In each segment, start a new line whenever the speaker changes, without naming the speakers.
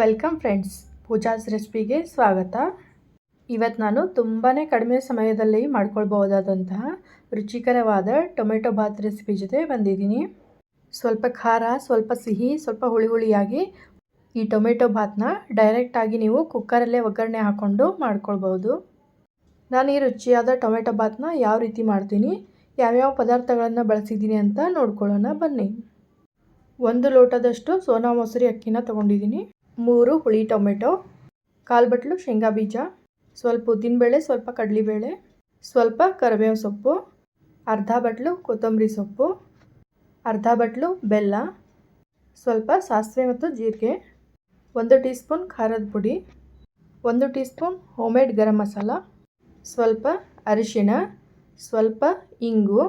Welcome friends, Pooja's ರೆಸಿಪಿಗೆ ಸ್ವಾಗತ. ಇವತ್ತು ನಾನು ತುಂಬಾ ಕಡಿಮೆ ಸಮಯದಲ್ಲಿ ಮಾಡ್ಕೊಳ್ಬೋದಾದಂತಹ ರುಚಿಕರವಾದ ಟೊಮೆಟೊ ಬಾತ್ ರೆಸಿಪಿ ಜೊತೆ ಬಂದಿದ್ದೀನಿ. ಸ್ವಲ್ಪ ಖಾರ, ಸ್ವಲ್ಪ ಸಿಹಿ, ಸ್ವಲ್ಪ ಹುಳಿ ಹುಳಿಯಾಗಿ ಈ ಟೊಮೆಟೊ ಬಾತ್ನ ಡೈರೆಕ್ಟಾಗಿ ನೀವು ಕುಕ್ಕರಲ್ಲೇ ಒಗ್ಗರಣೆ ಹಾಕ್ಕೊಂಡು ಮಾಡ್ಕೊಳ್ಬೋದು ನಾನು ಈ ರುಚಿಯಾದ ಟೊಮೆಟೊ ಬಾತ್ನ ಯಾವ ರೀತಿ ಮಾಡ್ತೀನಿ, ಯಾವ್ಯಾವ ಪದಾರ್ಥಗಳನ್ನು ಬಳಸಿದ್ದೀನಿ ಅಂತ ನೋಡ್ಕೊಳ್ಳೋಣ ಬನ್ನಿ. ಒಂದು ಲೋಟದಷ್ಟು ಸೋನಾ ಮೊಸರಿ ಅಕ್ಕಿನ ತೊಗೊಂಡಿದ್ದೀನಿ. ಮೂರು ಹುಳಿ ಟೊಮೆಟೊ, ಕಾಲು ಬಟ್ಲು, ಶೇಂಗಾ ಬೀಜ, ಸ್ವಲ್ಪ ಉದ್ದಿನಬೇಳೆ ಸ್ವಲ್ಪ ಕಡಲೆಬೇಳೆ ಸ್ವಲ್ಪ ಕರಿಬೇವು ಸೊಪ್ಪು, ಅರ್ಧ ಬಟ್ಲು ಕೊತ್ತಂಬರಿ ಸೊಪ್ಪು, ಅರ್ಧ ಬಟ್ಲು ಬೆಲ್ಲ, ಸ್ವಲ್ಪ ಸಾಸಿವೆ ಮತ್ತು ಜೀರಿಗೆ, ಒಂದು ಟೀ ಸ್ಪೂನ್ ಖಾರದ ಪುಡಿ, ಒಂದು tea spoon homemade garam masala, ಸ್ವಲ್ಪ ಅರಿಶಿಣ, ಸ್ವಲ್ಪ ಇಂಗು,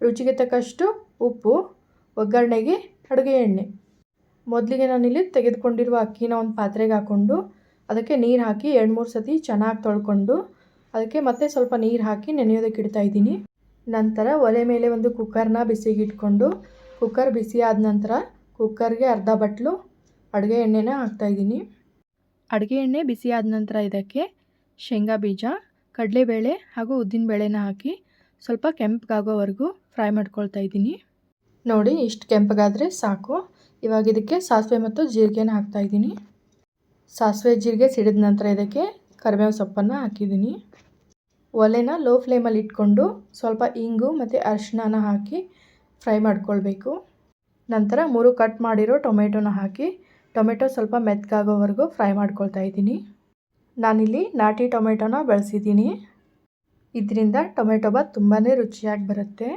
ರುಚಿಗೆ ತಕ್ಕಷ್ಟು ಉಪ್ಪು, ಒಗ್ಗರಣೆಗೆ ಅಡುಗೆ ಎಣ್ಣೆ. ಮೊದಲಿಗೆ ನಾನಿಲ್ಲಿ ತೆಗೆದುಕೊಂಡಿರುವ ಅಕ್ಕಿನ ಒಂದು ಪಾತ್ರೆಗೆ ಹಾಕ್ಕೊಂಡು ಅದಕ್ಕೆ ನೀರು ಹಾಕಿ ಎರಡು ಮೂರು ಸತಿ ಚೆನ್ನಾಗಿ ತೊಳ್ಕೊಂಡು ಅದಕ್ಕೆ ಮತ್ತೆ ಸ್ವಲ್ಪ ನೀರು ಹಾಕಿ ನೆನೆಯೋದಕ್ಕೆ ಇಡ್ತಾ ಇದ್ದೀನಿ. ನಂತರ ಒಲೆ ಮೇಲೆ ಒಂದು ಕುಕ್ಕರ್ನ ಬಿಸಿಗೆ ಇಟ್ಕೊಂಡು ಕುಕ್ಕರ್ ಬಿಸಿ ಆದ ನಂತರ ಕುಕ್ಕರ್ಗೆ ಅರ್ಧ ಬಟ್ಲು ಅಡುಗೆ ಎಣ್ಣೆನ ಹಾಕ್ತಾಯಿದ್ದೀನಿ ಅಡುಗೆ ಎಣ್ಣೆ ಬಿಸಿ ಆದ ನಂತರ ಇದಕ್ಕೆ ಶೇಂಗಾ ಬೀಜ, ಕಡಲೆಬೇಳೆ ಹಾಗೂ ಉದ್ದಿನಬೇಳೆನ ಹಾಕಿ ಸ್ವಲ್ಪ ಕೆಂಪಗಾಗೋವರೆಗೂ ಫ್ರೈ ಮಾಡ್ಕೊಳ್ತಾ ಇದ್ದೀನಿ. ನೋಡಿ ಇಷ್ಟು ಕೆಂಪಗಾದರೆ ಸಾಕು. ಇವಾಗ ಇದಕ್ಕೆ ಸಾಸಿವೆ ಮತ್ತು ಜೀರಿಗೆನ ಹಾಕ್ತಾಯಿದ್ದೀನಿ ಸಾಸಿವೆ, ಜೀರಿಗೆ ಸಿಡಿದ ನಂತರ ಇದಕ್ಕೆ ಕರಿಬೇವು ಸೊಪ್ಪನ್ನು ಹಾಕಿದ್ದೀನಿ. ಒಲೆನ ಲೋ ಫ್ಲೇಮಲ್ಲಿ ಇಟ್ಕೊಂಡು ಸ್ವಲ್ಪ ಇಂಗು ಮತ್ತು ಅರಿಶಿಣನ ಹಾಕಿ ಫ್ರೈ ಮಾಡ್ಕೊಳ್ಬೇಕು. ನಂತರ ಮೂರು ಕಟ್ ಮಾಡಿರೋ ಟೊಮೆಟೊನ ಹಾಕಿ ಟೊಮೆಟೊ ಸ್ವಲ್ಪ ಮೆತ್ತಗಾಗೋವರೆಗೂ ಫ್ರೈ ಮಾಡ್ಕೊಳ್ತಾ ಇದ್ದೀನಿ. ನಾನಿಲ್ಲಿ ನಾಟಿ ಟೊಮೆಟೊನ ಬಳಸಿದ್ದೀನಿ. ಇದರಿಂದ ಟೊಮೆಟೊ ಬಾತ್ ತುಂಬಾ ರುಚಿಯಾಗಿ ಬರುತ್ತೆ.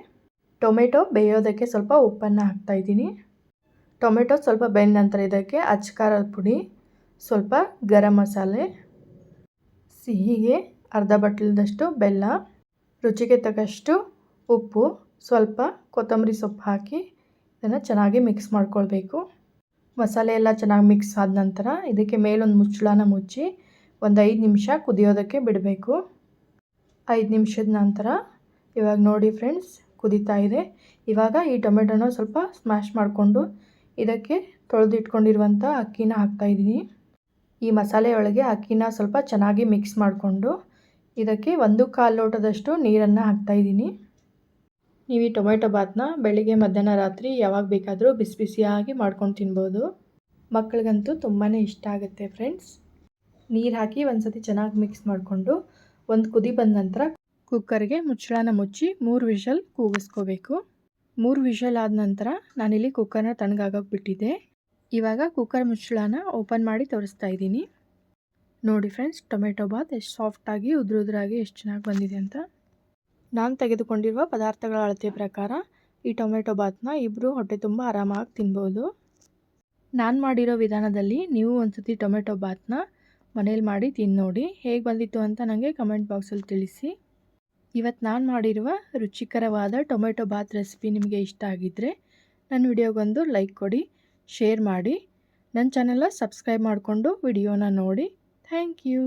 ಟೊಮೆಟೊ ಬೇಯೋದಕ್ಕೆ ಸ್ವಲ್ಪ ಉಪ್ಪನ್ನು ಹಾಕ್ತಾಯಿದ್ದೀನಿ ಟೊಮೆಟೊ ಸ್ವಲ್ಪ ಬೆಂದ ನಂತರ ಇದಕ್ಕೆ ಅಚ್ಕಾರದ ಪುಡಿ, ಸ್ವಲ್ಪ ಗರಂ ಮಸಾಲೆ, ಸಿಹಿಗೆ ಅರ್ಧ ಬಟ್ಲದಷ್ಟು ಬೆಲ್ಲ, ರುಚಿಗೆ ತಕ್ಕಷ್ಟು ಉಪ್ಪು, ಸ್ವಲ್ಪ ಕೊತ್ತಂಬರಿ ಸೊಪ್ಪು ಹಾಕಿ ಇದನ್ನು ಚೆನ್ನಾಗಿ ಮಿಕ್ಸ್ ಮಾಡ್ಕೊಳ್ಬೇಕು. ಮಸಾಲೆ ಎಲ್ಲ ಚೆನ್ನಾಗಿ ಮಿಕ್ಸ್ ಆದ ನಂತರ ಇದಕ್ಕೆ ಮೇಲೊಂದು ಮುಚ್ಚಳನ ಮುಚ್ಚಿ ಒಂದು ಐದು ನಿಮಿಷ ಕುದಿಯೋದಕ್ಕೆ ಬಿಡಬೇಕು. ಐದು ನಿಮಿಷದ ನಂತರ ಇವಾಗ ನೋಡಿ ಫ್ರೆಂಡ್ಸ್ ಕುದೀತಾ ಇದೆ. ಇವಾಗ ಈ ಟೊಮೆಟೊನ ಸ್ವಲ್ಪ ಸ್ಮ್ಯಾಶ್ ಮಾಡಿಕೊಂಡು ಇದಕ್ಕೆ ತೊಳೆದಿಟ್ಕೊಂಡಿರುವಂಥ ಅಕ್ಕಿನ ಹಾಕ್ತಾಯಿದ್ದೀನಿ ಈ ಮಸಾಲೆ ಒಳಗೆ ಅಕ್ಕಿನ ಸ್ವಲ್ಪ ಚೆನ್ನಾಗಿ ಮಿಕ್ಸ್ ಮಾಡಿಕೊಂಡು ಇದಕ್ಕೆ ಒಂದು ಕಾಲು ಲೋಟದಷ್ಟು ನೀರನ್ನು ಹಾಕ್ತಾಯಿದ್ದೀನಿ ನೀವು ಈ ಟೊಮೆಟೊ ಬಾತ್ನ ಬೆಳಿಗ್ಗೆ, ಮಧ್ಯಾಹ್ನ, ರಾತ್ರಿ ಯಾವಾಗ ಬೇಕಾದರೂ ಬಿಸಿ ಬಿಸಿಯಾಗಿ ಮಾಡ್ಕೊಂಡು ತಿನ್ಬೋದು. ಮಕ್ಕಳಿಗಂತೂ ತುಂಬಾ ಇಷ್ಟ ಆಗುತ್ತೆ ಫ್ರೆಂಡ್ಸ್. ನೀರು ಹಾಕಿ ಒಂದು ಸತಿ ಚೆನ್ನಾಗಿ ಮಿಕ್ಸ್ ಮಾಡಿಕೊಂಡು ಒಂದು ಕುದಿ ಬಂದ ನಂತರ ಕುಕ್ಕರ್ಗೆ ಮುಚ್ಚಳನ ಮುಚ್ಚಿ ಮೂರು ವಿಷಲ್ ಕೂಗಿಸ್ಕೋಬೇಕು. ಮೂರು ವಿಷಲ್ ಆದ ನಂತರ ನಾನಿಲ್ಲಿ ಕುಕ್ಕರ್ನ ತಣ್ಣಗಾಗೋಕೆ ಬಿಟ್ಟಿದ್ದೆ ಇವಾಗ ಕುಕ್ಕರ್ ಮುಚ್ಚಳನ ಓಪನ್ ಮಾಡಿ ತೋರಿಸ್ತಾ ಇದ್ದೀನಿ. ನೋಡಿ ಫ್ರೆಂಡ್ಸ್ ಟೊಮೆಟೊ ಬಾತ್ ಎಷ್ಟು ಸಾಫ್ಟಾಗಿ ಉದುರು ಉದುರಾಗಿ ಎಷ್ಟು ಚೆನ್ನಾಗಿ ಬಂದಿದೆ ಅಂತ. ನಾನು ತೆಗೆದುಕೊಂಡಿರುವ ಪದಾರ್ಥಗಳ ಅಳತೆ ಪ್ರಕಾರ ಈ ಟೊಮೆಟೊ ಬಾತ್ನ ಇಬ್ಬರು ಹೊಟ್ಟೆ ತುಂಬ ಆರಾಮಾಗಿ ತಿನ್ಬೋದು. ನಾನು ಮಾಡಿರೋ ವಿಧಾನದಲ್ಲಿ ನೀವು ಒಂದು ಸತಿ ಟೊಮೆಟೊ ಬಾತ್ನ ಮನೇಲಿ ಮಾಡಿ ತಿನ್ನೋಡಿ ನೋಡಿ ಹೇಗೆ ಬಂದಿತ್ತು ಅಂತ ನನಗೆ ಕಮೆಂಟ್ ಬಾಕ್ಸಲ್ಲಿ ತಿಳಿಸಿ. ಇವತ್ತು ನಾನು ಮಾಡಿರುವ ರುಚಿಕರವಾದ ಟೊಮೆಟೊ ಬಾತ್ ರೆಸಿಪಿ ನಿಮಗೆ ಇಷ್ಟ ಆಗಿದ್ದರೆ ನನ್ನ ವಿಡಿಯೋಗೊಂದು ಲೈಕ್ ಕೊಡಿ, ಶೇರ್ ಮಾಡಿ. ನನ್ನ ಚಾನಲ್ನ ಸಬ್ಸ್ಕ್ರೈಬ್ ಮಾಡಿಕೊಂಡು ವಿಡಿಯೋನ ನೋಡಿ. Thank you.